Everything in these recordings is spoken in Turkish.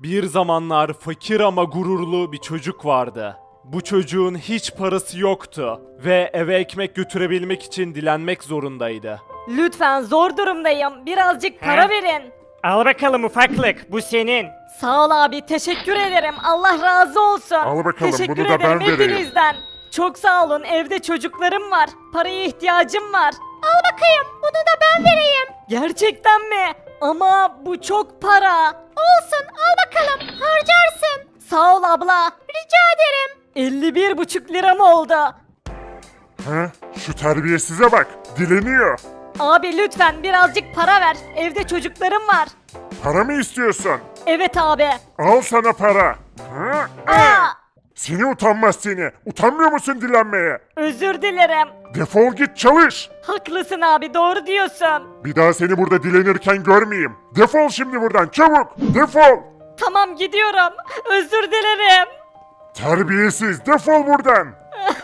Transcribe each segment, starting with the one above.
Bir zamanlar fakir ama gururlu bir çocuk vardı. Bu çocuğun hiç parası yoktu ve eve ekmek götürebilmek için dilenmek zorundaydı. Lütfen zor durumdayım. Birazcık para He? verin. Al bakalım ufaklık bu senin. Sağ ol abi. Teşekkür ederim. Allah razı olsun. Al bakalım, Teşekkür bunu da ederim ben vereyim. hepinizden. Çok sağ olun. Evde çocuklarım var. Paraya ihtiyacım var. Al bakayım. Bunu da ben vereyim. Gerçekten mi? Ama bu çok para. Olsun. Al bakalım. Harcarsın. Sağ ol abla. Rica ederim. 51 buçuk liram oldu. Ha? Şu terbiyesize bak. Dileniyor. Abi lütfen birazcık para ver. Evde çocuklarım var. Para mı istiyorsun? Evet abi. Al sana para. Ha? Aa, Seni utanmaz seni. Utanmıyor musun dilenmeye? özür dilerim. Defol git çalış. Haklısın abi doğru diyorsun. Bir daha seni burada dilenirken görmeyeyim. Defol şimdi buradan çabuk. Defol. Tamam gidiyorum. Özür dilerim. Terbiyesiz defol buradan.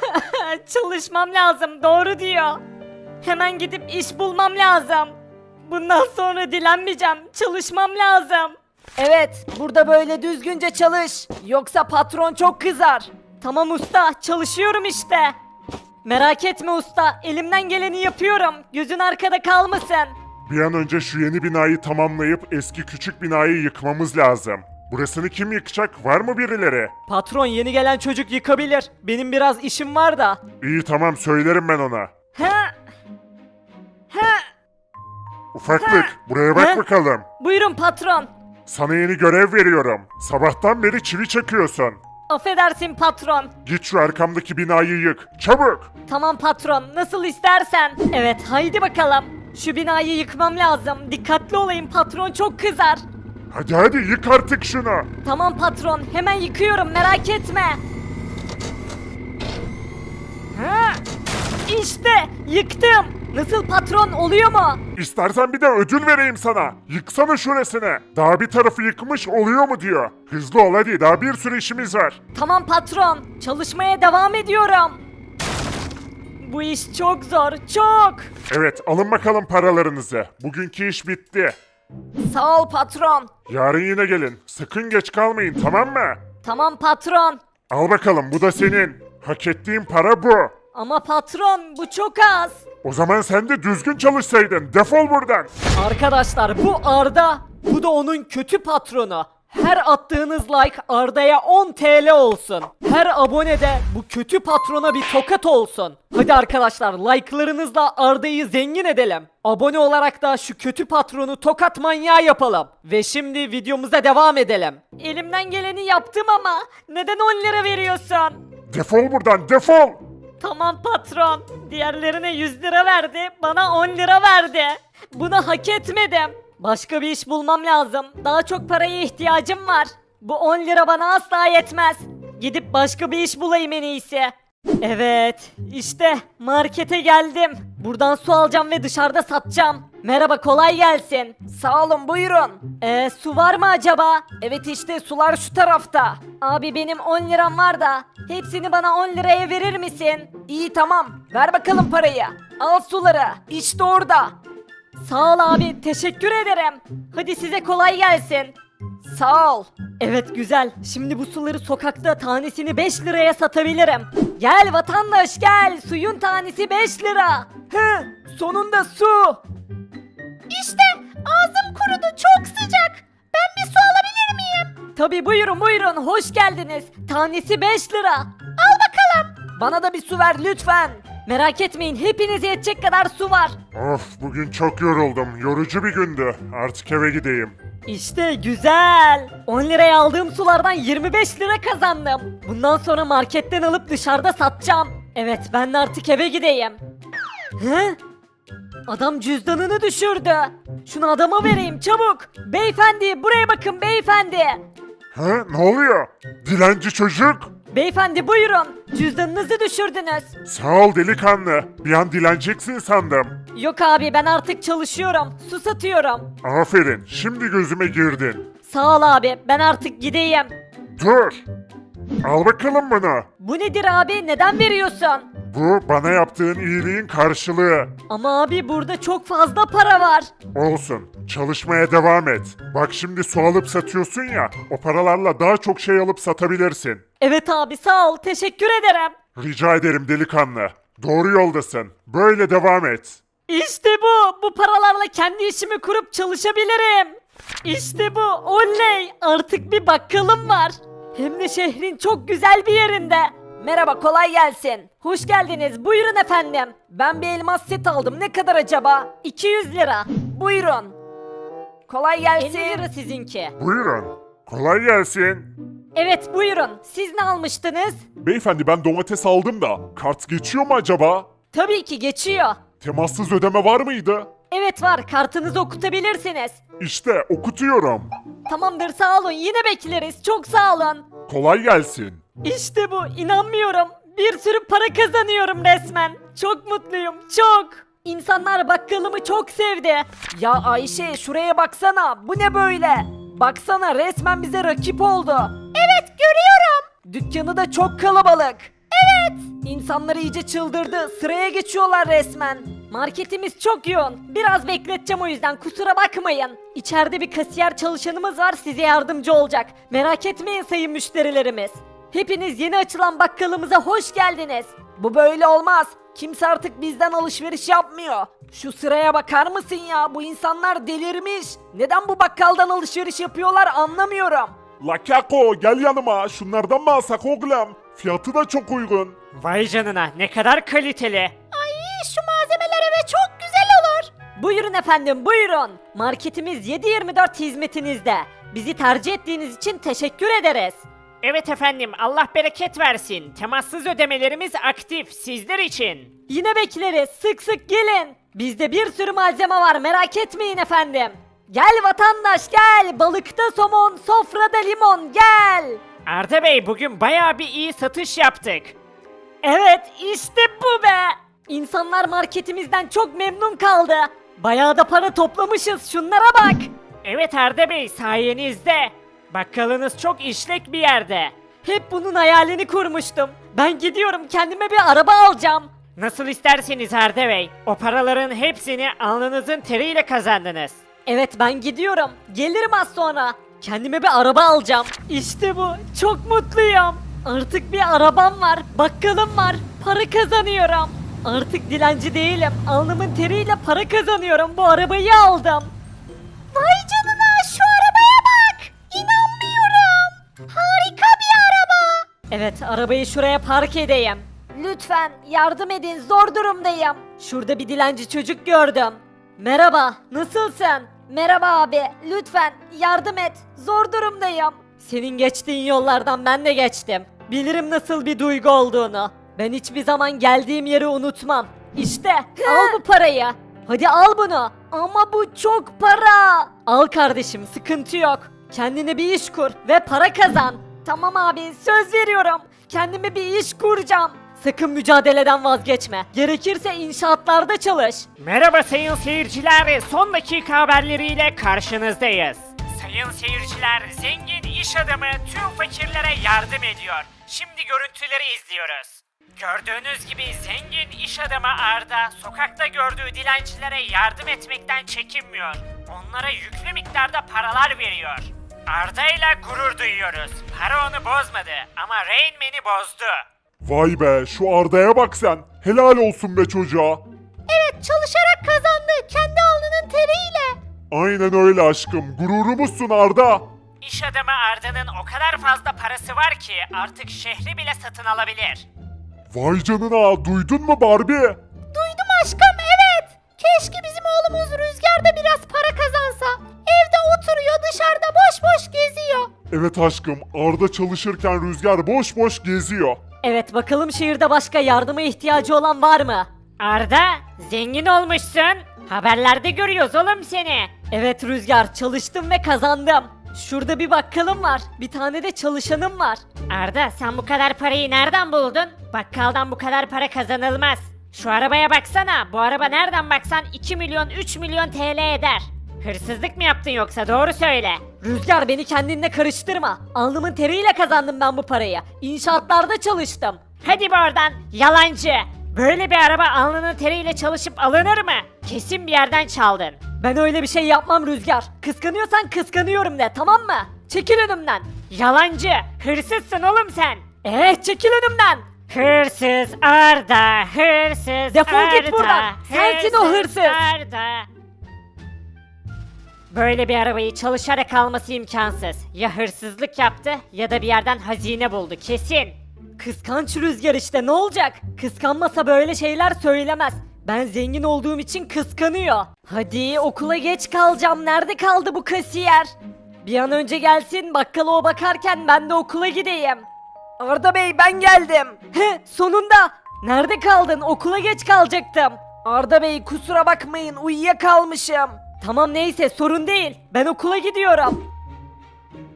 Çalışmam lazım doğru diyor. Hemen gidip iş bulmam lazım. Bundan sonra dilenmeyeceğim. Çalışmam lazım. Evet, burada böyle düzgünce çalış. Yoksa patron çok kızar. Tamam usta, çalışıyorum işte. Merak etme usta, elimden geleni yapıyorum. Gözün arkada kalmasın. Bir an önce şu yeni binayı tamamlayıp eski küçük binayı yıkmamız lazım. Burasını kim yıkacak? Var mı birileri? Patron yeni gelen çocuk yıkabilir. Benim biraz işim var da. İyi tamam söylerim ben ona. Ha? Ha? Ufaklık buraya bak He? bakalım. Buyurun patron. Sana yeni görev veriyorum. Sabahtan beri çivi çakıyorsun. Affedersin patron. Git şu arkamdaki binayı yık. Çabuk. Tamam patron, nasıl istersen. Evet, haydi bakalım. Şu binayı yıkmam lazım. Dikkatli olayım, patron çok kızar. Hadi hadi yık artık şunu. Tamam patron, hemen yıkıyorum, merak etme. Ha, işte yıktım. Nasıl patron oluyor mu? İstersen bir de ödül vereyim sana. Yıksana şurasını. Daha bir tarafı yıkmış oluyor mu diyor. Hızlı ol hadi daha bir sürü işimiz var. Tamam patron, çalışmaya devam ediyorum. Bu iş çok zor, çok. Evet alın bakalım paralarınızı. Bugünkü iş bitti. Sağ ol patron. Yarın yine gelin. Sakın geç kalmayın tamam mı? Tamam patron. Al bakalım bu da senin. Hak ettiğin para bu. Ama patron bu çok az. O zaman sen de düzgün çalışsaydın. Defol buradan. Arkadaşlar bu Arda, bu da onun kötü patronu. Her attığınız like Arda'ya 10 TL olsun. Her abone de bu kötü patrona bir tokat olsun. Hadi arkadaşlar like'larınızla Arda'yı zengin edelim. Abone olarak da şu kötü patronu tokat manyağı yapalım. Ve şimdi videomuza devam edelim. Elimden geleni yaptım ama neden 10 lira veriyorsun? Defol buradan defol. Tamam patron. Diğerlerine 100 lira verdi, bana 10 lira verdi. Bunu hak etmedim. Başka bir iş bulmam lazım. Daha çok paraya ihtiyacım var. Bu 10 lira bana asla yetmez. Gidip başka bir iş bulayım en iyisi. Evet, işte markete geldim. Buradan su alacağım ve dışarıda satacağım. Merhaba, kolay gelsin. Sağ olun, buyurun. Ee, su var mı acaba? Evet işte sular şu tarafta. Abi benim 10 liram var da hepsini bana 10 liraya verir misin? İyi tamam. Ver bakalım parayı. Al suları. İşte orada. Sağ ol abi. Teşekkür ederim. Hadi size kolay gelsin. Sağ ol. Evet güzel. Şimdi bu suları sokakta tanesini 5 liraya satabilirim. Gel vatandaş gel. Suyun tanesi 5 lira. Hı, sonunda su. İşte ağzım kurudu çok sıcak. Ben bir su alabilir miyim? Tabi buyurun buyurun hoş geldiniz. Tanesi 5 lira. Al bakalım. Bana da bir su ver lütfen. Merak etmeyin hepinize yetecek kadar su var. Of bugün çok yoruldum. Yorucu bir gündü. Artık eve gideyim. İşte güzel. 10 liraya aldığım sulardan 25 lira kazandım. Bundan sonra marketten alıp dışarıda satacağım. Evet ben de artık eve gideyim. He? Adam cüzdanını düşürdü. Şunu adama vereyim çabuk. Beyefendi buraya bakın beyefendi. Ha ne oluyor? Dilenci çocuk. Beyefendi buyurun. Cüzdanınızı düşürdünüz. Sağ ol delikanlı. Bir an dileneceksin sandım. Yok abi ben artık çalışıyorum. Su satıyorum. Aferin. Şimdi gözüme girdin. Sağ ol abi ben artık gideyim. Dur. Al bakalım bunu. Bu nedir abi neden veriyorsun? Bu bana yaptığın iyiliğin karşılığı. Ama abi burada çok fazla para var. Olsun. Çalışmaya devam et. Bak şimdi su alıp satıyorsun ya, o paralarla daha çok şey alıp satabilirsin. Evet abi sağ ol teşekkür ederim. Rica ederim delikanlı. Doğru yoldasın. Böyle devam et. İşte bu. Bu paralarla kendi işimi kurup çalışabilirim. İşte bu. Oley. Artık bir bakkalım var. Hem de şehrin çok güzel bir yerinde. Merhaba kolay gelsin. Hoş geldiniz. Buyurun efendim. Ben bir elmas set aldım. Ne kadar acaba? 200 lira. Buyurun. Kolay gelsin. 50 lira sizinki. Buyurun. Kolay gelsin. Evet buyurun. Siz ne almıştınız? Beyefendi ben domates aldım da kart geçiyor mu acaba? Tabii ki geçiyor. Temassız ödeme var mıydı? Evet var. Kartınızı okutabilirsiniz. İşte okutuyorum. Tamamdır sağ olun. Yine bekleriz. Çok sağ olun. Kolay gelsin. İşte bu inanmıyorum. Bir sürü para kazanıyorum resmen. Çok mutluyum çok. İnsanlar bakkalımı çok sevdi. Ya Ayşe şuraya baksana. Bu ne böyle? Baksana resmen bize rakip oldu. Evet görüyorum. Dükkanı da çok kalabalık. Evet. İnsanlar iyice çıldırdı. Sıraya geçiyorlar resmen. Marketimiz çok yoğun. Biraz bekleteceğim o yüzden kusura bakmayın. İçeride bir kasiyer çalışanımız var size yardımcı olacak. Merak etmeyin sayın müşterilerimiz. Hepiniz yeni açılan bakkalımıza hoş geldiniz. Bu böyle olmaz. Kimse artık bizden alışveriş yapmıyor. Şu sıraya bakar mısın ya? Bu insanlar delirmiş. Neden bu bakkaldan alışveriş yapıyorlar anlamıyorum. La Kako gel yanıma. Şunlardan mı alsak oğlum? Fiyatı da çok uygun. Vay canına ne kadar kaliteli. Ay şu malzemeler eve çok güzel olur. Buyurun efendim buyurun. Marketimiz 7-24 hizmetinizde. Bizi tercih ettiğiniz için teşekkür ederiz. Evet efendim Allah bereket versin. Temassız ödemelerimiz aktif sizler için. Yine bekleriz sık sık gelin. Bizde bir sürü malzeme var merak etmeyin efendim. Gel vatandaş gel balıkta somon sofrada limon gel. Arda Bey bugün bayağı bir iyi satış yaptık. Evet işte bu be. İnsanlar marketimizden çok memnun kaldı. Bayağı da para toplamışız şunlara bak. Evet Arda Bey sayenizde. Bakkalınız çok işlek bir yerde. Hep bunun hayalini kurmuştum. Ben gidiyorum kendime bir araba alacağım. Nasıl isterseniz Arda Bey. O paraların hepsini alnınızın teriyle kazandınız. Evet ben gidiyorum. Gelirim az sonra. Kendime bir araba alacağım. İşte bu. Çok mutluyum. Artık bir arabam var. Bakkalım var. Para kazanıyorum. Artık dilenci değilim. Alnımın teriyle para kazanıyorum. Bu arabayı aldım. Vay canına Harika bir araba. Evet arabayı şuraya park edeyim. Lütfen yardım edin zor durumdayım. Şurada bir dilenci çocuk gördüm. Merhaba nasılsın? Merhaba abi lütfen yardım et zor durumdayım. Senin geçtiğin yollardan ben de geçtim. Bilirim nasıl bir duygu olduğunu. Ben hiçbir zaman geldiğim yeri unutmam. İşte al bu parayı. Hadi al bunu. Ama bu çok para. Al kardeşim sıkıntı yok. Kendine bir iş kur ve para kazan. Tamam abi söz veriyorum. Kendime bir iş kuracağım. Sakın mücadeleden vazgeçme. Gerekirse inşaatlarda çalış. Merhaba sayın seyirciler, son dakika haberleriyle karşınızdayız. Sayın seyirciler, zengin iş adamı tüm fakirlere yardım ediyor. Şimdi görüntüleri izliyoruz. Gördüğünüz gibi zengin iş adamı Arda sokakta gördüğü dilencilere yardım etmekten çekinmiyor. Onlara yüklü miktarda paralar veriyor. Arda ile gurur duyuyoruz. Para onu bozmadı ama Rain Man'i bozdu. Vay be şu Arda'ya bak sen. Helal olsun be çocuğa. Evet çalışarak kazandı. Kendi alnının teriyle. Aynen öyle aşkım. Gururumuzsun Arda. İş adamı Arda'nın o kadar fazla parası var ki artık şehri bile satın alabilir. Vay canına duydun mu Barbie? Duydum aşkım evet. Keşke bizim oğlumuz Rüzgar da biraz oturuyor dışarıda boş boş geziyor. Evet aşkım Arda çalışırken Rüzgar boş boş geziyor. Evet bakalım şehirde başka yardıma ihtiyacı olan var mı? Arda, zengin olmuşsun. Haberlerde görüyoruz oğlum seni. Evet Rüzgar çalıştım ve kazandım. Şurada bir bakkalım var. Bir tane de çalışanım var. Arda, sen bu kadar parayı nereden buldun? Bakkaldan bu kadar para kazanılmaz. Şu arabaya baksana. Bu araba nereden baksan 2 milyon 3 milyon TL eder. Hırsızlık mı yaptın yoksa doğru söyle. Rüzgar beni kendinle karıştırma. Alnımın teriyle kazandım ben bu parayı. İnşaatlarda çalıştım. Hadi be oradan yalancı. Böyle bir araba alnının teriyle çalışıp alınır mı? Kesin bir yerden çaldın. Ben öyle bir şey yapmam Rüzgar. Kıskanıyorsan kıskanıyorum de tamam mı? Çekil önümden. Yalancı, hırsızsın oğlum sen. Eh çekil önümden. Hırsız Arda, hırsız Defol git Arda, buradan. Sensin o hırsız. Arda. Böyle bir arabayı çalışarak alması imkansız. Ya hırsızlık yaptı ya da bir yerden hazine buldu kesin. Kıskanç Rüzgar işte ne olacak? Kıskanmasa böyle şeyler söylemez. Ben zengin olduğum için kıskanıyor. Hadi okula geç kalacağım. Nerede kaldı bu kasiyer? Bir an önce gelsin bakkala o bakarken ben de okula gideyim. Arda Bey ben geldim. He sonunda. Nerede kaldın? Okula geç kalacaktım. Arda Bey kusura bakmayın uyuyakalmışım. Tamam neyse sorun değil. Ben okula gidiyorum.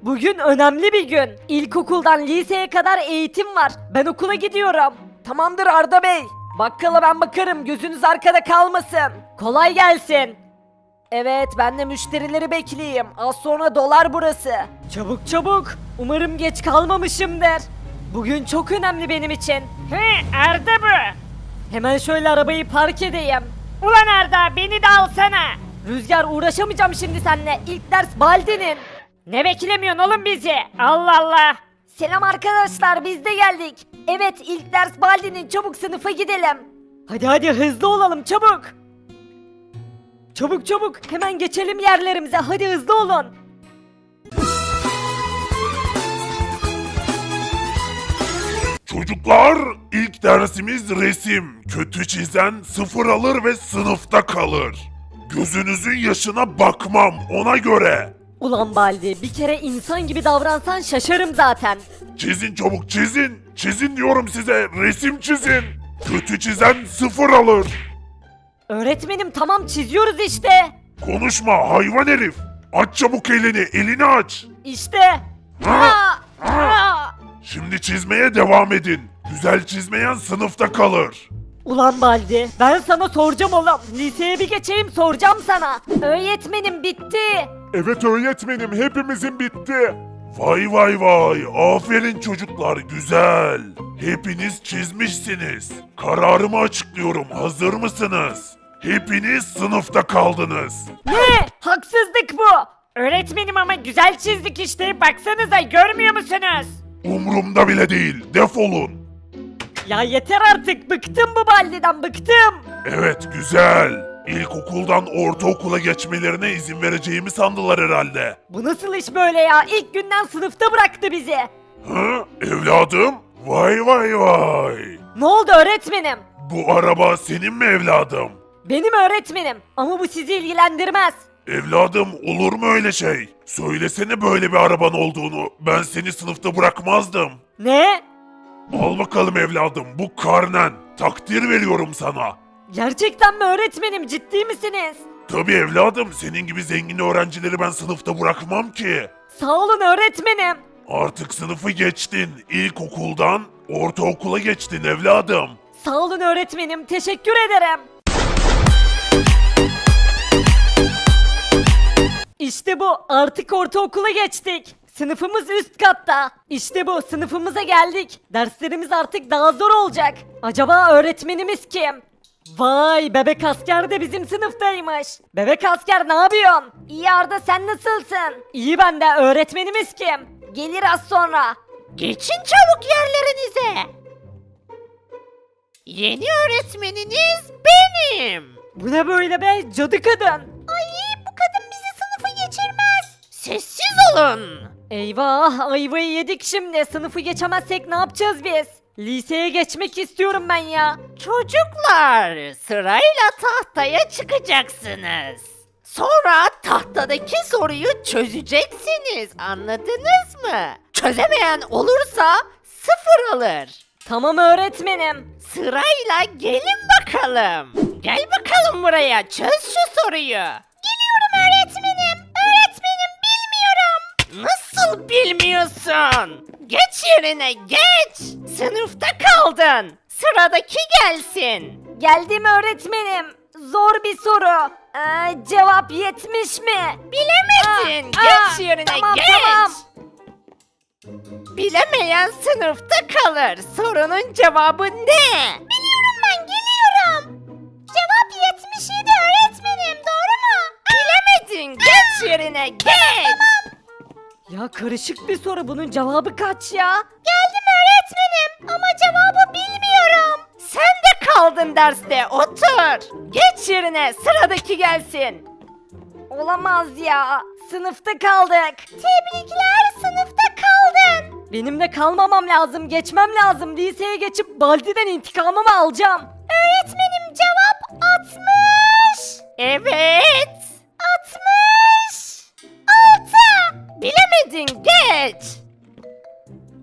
Bugün önemli bir gün. İlkokuldan liseye kadar eğitim var. Ben okula gidiyorum. Tamamdır Arda Bey. Bakkala ben bakarım. Gözünüz arkada kalmasın. Kolay gelsin. Evet ben de müşterileri bekleyeyim. Az sonra dolar burası. Çabuk çabuk. Umarım geç kalmamışımdır. Bugün çok önemli benim için. He Arda bu. Hemen şöyle arabayı park edeyim. Ulan Arda beni de alsana. Rüzgar uğraşamayacağım şimdi seninle. İlk ders Baldi'nin. Ne beklemiyorsun oğlum bizi? Allah Allah. Selam arkadaşlar biz de geldik. Evet ilk ders Baldi'nin çabuk sınıfa gidelim. Hadi hadi hızlı olalım çabuk. Çabuk çabuk hemen geçelim yerlerimize hadi hızlı olun. Çocuklar ilk dersimiz resim. Kötü çizen sıfır alır ve sınıfta kalır. Gözünüzün yaşına bakmam ona göre. Ulan Baldi bir kere insan gibi davransan şaşarım zaten. Çizin çabuk çizin. Çizin diyorum size resim çizin. Kötü çizen sıfır alır. Öğretmenim tamam çiziyoruz işte. Konuşma hayvan herif. Aç çabuk elini elini aç. İşte. Aa, aa. Şimdi çizmeye devam edin. Güzel çizmeyen sınıfta kalır. Ulan Baldi ben sana soracağım oğlum. Liseye bir geçeyim soracağım sana. Öğretmenim bitti. Evet öğretmenim hepimizin bitti. Vay vay vay aferin çocuklar güzel. Hepiniz çizmişsiniz. Kararımı açıklıyorum hazır mısınız? Hepiniz sınıfta kaldınız. Ne? Haksızlık bu. Öğretmenim ama güzel çizdik işte. Baksanıza görmüyor musunuz? Umrumda bile değil defolun. Ya yeter artık bıktım bu balliden bıktım. Evet güzel. İlkokuldan ortaokula geçmelerine izin vereceğimi sandılar herhalde. Bu nasıl iş böyle ya? İlk günden sınıfta bıraktı bizi. Hı? Evladım? Vay vay vay. Ne oldu öğretmenim? Bu araba senin mi evladım? Benim öğretmenim ama bu sizi ilgilendirmez. Evladım olur mu öyle şey? Söylesene böyle bir araban olduğunu. Ben seni sınıfta bırakmazdım. Ne? Al bakalım evladım bu karnen. Takdir veriyorum sana. Gerçekten mi öğretmenim ciddi misiniz? Tabii evladım senin gibi zengin öğrencileri ben sınıfta bırakmam ki. Sağ olun öğretmenim. Artık sınıfı geçtin. İlkokuldan ortaokula geçtin evladım. Sağ olun öğretmenim teşekkür ederim. İşte bu artık ortaokula geçtik. Sınıfımız üst katta. İşte bu sınıfımıza geldik. Derslerimiz artık daha zor olacak. Acaba öğretmenimiz kim? Vay bebek asker de bizim sınıftaymış. Bebek asker ne yapıyorsun? İyi Arda sen nasılsın? İyi ben de öğretmenimiz kim? Gelir az sonra. Geçin çabuk yerlerinize. Yeni öğretmeniniz benim. Bu ne böyle be cadı kadın? Ay bu kadın bizi sınıfı geçirmez. Sessiz olun. Eyvah ayvayı yedik şimdi. Sınıfı geçemezsek ne yapacağız biz? Liseye geçmek istiyorum ben ya. Çocuklar sırayla tahtaya çıkacaksınız. Sonra tahtadaki soruyu çözeceksiniz. Anladınız mı? Çözemeyen olursa sıfır alır. Tamam öğretmenim. Sırayla gelin bakalım. Gel bakalım buraya çöz şu soruyu. Nasıl bilmiyorsun? Geç yerine geç. Sınıfta kaldın. Sıradaki gelsin. Geldim öğretmenim. Zor bir soru. Ee, cevap yetmiş mi? Bilemedin. Aa, geç aa, yerine tamam, geç. Tamam. Bilemeyen sınıfta kalır. Sorunun cevabı ne? Biliyorum ben geliyorum. Cevap 77 öğretmenim doğru mu? Bilemedin. Geç ah, yerine geç. Tamam ya karışık bir soru bunun cevabı kaç ya? Geldim öğretmenim ama cevabı bilmiyorum. Sen de kaldın derste otur. Geç yerine sıradaki gelsin. Olamaz ya. Sınıfta kaldık. Tebrikler sınıfta kaldın. Benim de kalmamam lazım, geçmem lazım. Liseye geçip Baldi'den intikamımı alacağım. Öğretmenim cevap 60. Evet. 60. 6. Bilemedin geç.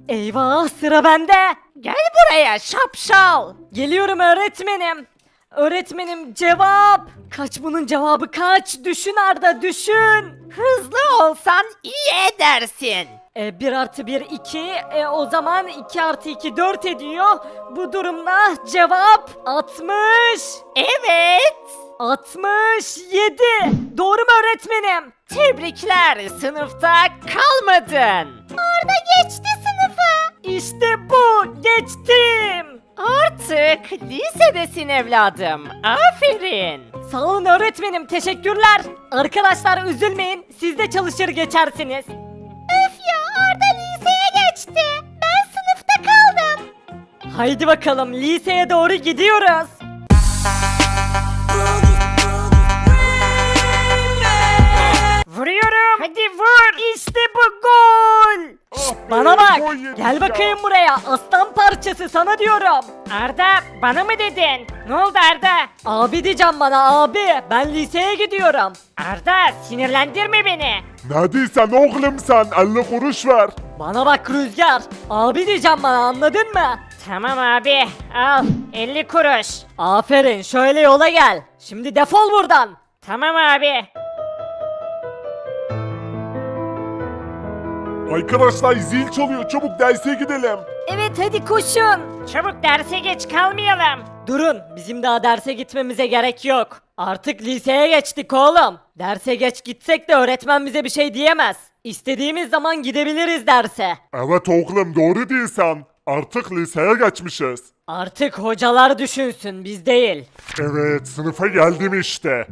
Eyvah sıra bende. Gel buraya şapşal. Geliyorum öğretmenim. Öğretmenim cevap. Kaç bunun cevabı kaç? Düşün Arda düşün. Hızlı olsan iyi edersin. E, 1 artı 1 2. E, o zaman 2 artı 2 4 ediyor. Bu durumda cevap 60. Evet. 67. Doğru mu öğretmenim? Tebrikler sınıfta kalmadın. Arda geçti sınıfı. İşte bu. Geçtim. Artık lisedesin evladım. Aferin. Sağ olun öğretmenim. Teşekkürler. Arkadaşlar üzülmeyin. Siz de çalışır geçersiniz. Öf ya Arda liseye geçti. Ben sınıfta kaldım. Haydi bakalım liseye doğru gidiyoruz. Vuruyorum. Hadi vur. İşte bu gol. Şşt, bana bak. yedik Gel ya. bakayım buraya. Aslan parçası sana diyorum. Arda bana mı dedin? Ne oldu Arda? Abi diyeceğim bana abi. Ben liseye gidiyorum. Arda sinirlendirme beni. Ne diyorsun oğlum sen 50 kuruş ver. Bana bak Rüzgar. Abi diyeceğim bana anladın mı? Tamam abi al 50 kuruş. Aferin şöyle yola gel. Şimdi defol buradan. Tamam abi. Arkadaşlar zil çalıyor çabuk derse gidelim. Evet hadi koşun. Çabuk derse geç kalmayalım. Durun bizim daha derse gitmemize gerek yok. Artık liseye geçtik oğlum. Derse geç gitsek de öğretmen bize bir şey diyemez. İstediğimiz zaman gidebiliriz derse. Evet oğlum doğru diyorsun. Artık liseye geçmişiz. Artık hocalar düşünsün biz değil. Evet sınıfa geldim işte.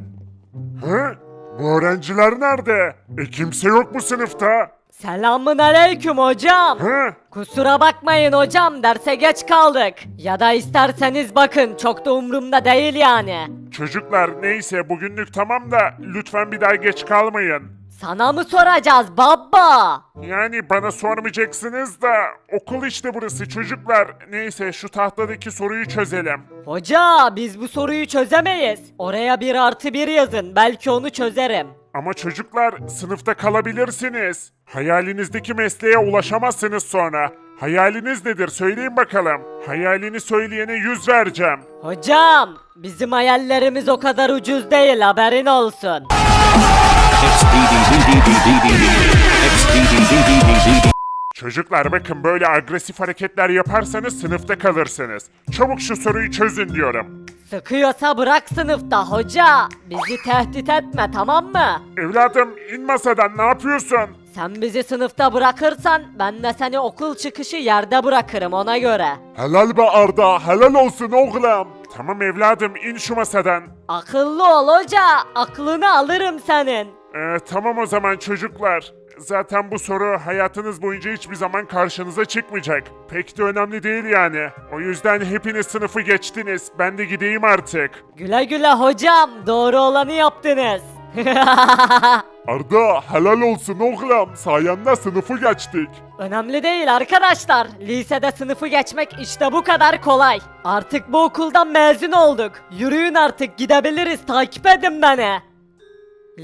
Hı? Bu öğrenciler nerede? E kimse yok mu sınıfta? Selamun aleyküm hocam. Hı? Kusura bakmayın hocam derse geç kaldık. Ya da isterseniz bakın çok da umurumda değil yani. Çocuklar neyse bugünlük tamam da lütfen bir daha geç kalmayın. Sana mı soracağız baba? Yani bana sormayacaksınız da okul işte burası çocuklar. Neyse şu tahtadaki soruyu çözelim. Hoca biz bu soruyu çözemeyiz. Oraya bir artı bir yazın belki onu çözerim. Ama çocuklar sınıfta kalabilirsiniz. Hayalinizdeki mesleğe ulaşamazsınız sonra. Hayaliniz nedir söyleyin bakalım. Hayalini söyleyene yüz vereceğim. Hocam bizim hayallerimiz o kadar ucuz değil haberin olsun. Çocuklar bakın böyle agresif hareketler yaparsanız sınıfta kalırsınız. Çabuk şu soruyu çözün diyorum. Sıkıyorsa bırak sınıfta hoca. Bizi tehdit etme tamam mı? Evladım in masadan ne yapıyorsun? Sen bizi sınıfta bırakırsan ben de seni okul çıkışı yerde bırakırım ona göre. Helal be Arda helal olsun oğlum. Tamam evladım in şu masadan. Akıllı ol hoca. Aklını alırım senin. Ee, tamam o zaman çocuklar. Zaten bu soru hayatınız boyunca hiçbir zaman karşınıza çıkmayacak. Pek de önemli değil yani. O yüzden hepiniz sınıfı geçtiniz. Ben de gideyim artık. Güle güle hocam. Doğru olanı yaptınız. Arda helal olsun oğlum. Sayende sınıfı geçtik. Önemli değil arkadaşlar. Lisede sınıfı geçmek işte bu kadar kolay. Artık bu okuldan mezun olduk. Yürüyün artık gidebiliriz. Takip edin beni.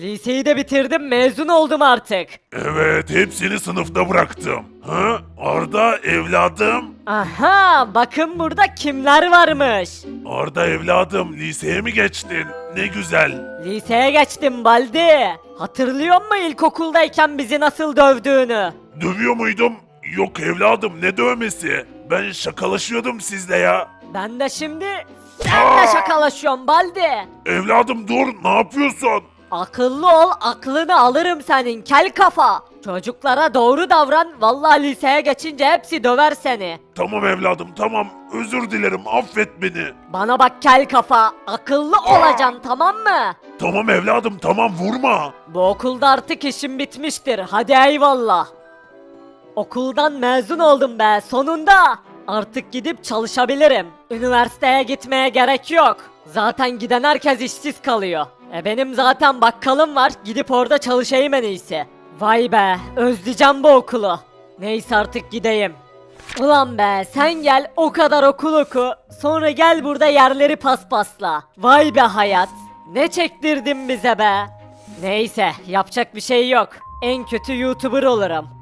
Liseyi de bitirdim mezun oldum artık. Evet hepsini sınıfta bıraktım. Ha? Arda evladım. Aha bakın burada kimler varmış. Arda evladım liseye mi geçtin? Ne güzel. Liseye geçtim Baldi. Hatırlıyor musun ilkokuldayken bizi nasıl dövdüğünü? Dövüyor muydum? Yok evladım ne dövmesi? Ben şakalaşıyordum sizle ya. Ben de şimdi senle şakalaşıyorum Baldi. Evladım dur ne yapıyorsun? Akıllı ol aklını alırım senin kel kafa. Çocuklara doğru davran. Vallahi liseye geçince hepsi döver seni. Tamam evladım tamam. Özür dilerim affet beni. Bana bak kel kafa. Akıllı olacaksın tamam mı? Tamam evladım tamam vurma. Bu okulda artık işim bitmiştir. Hadi eyvallah. Okuldan mezun oldum be sonunda. Artık gidip çalışabilirim. Üniversiteye gitmeye gerek yok. Zaten giden herkes işsiz kalıyor. E benim zaten bakkalım var. Gidip orada çalışayım en iyisi. Vay be özleyeceğim bu okulu. Neyse artık gideyim. Ulan be sen gel o kadar okul oku. Sonra gel burada yerleri paspasla. Vay be hayat. Ne çektirdin bize be. Neyse yapacak bir şey yok. En kötü YouTuber olurum.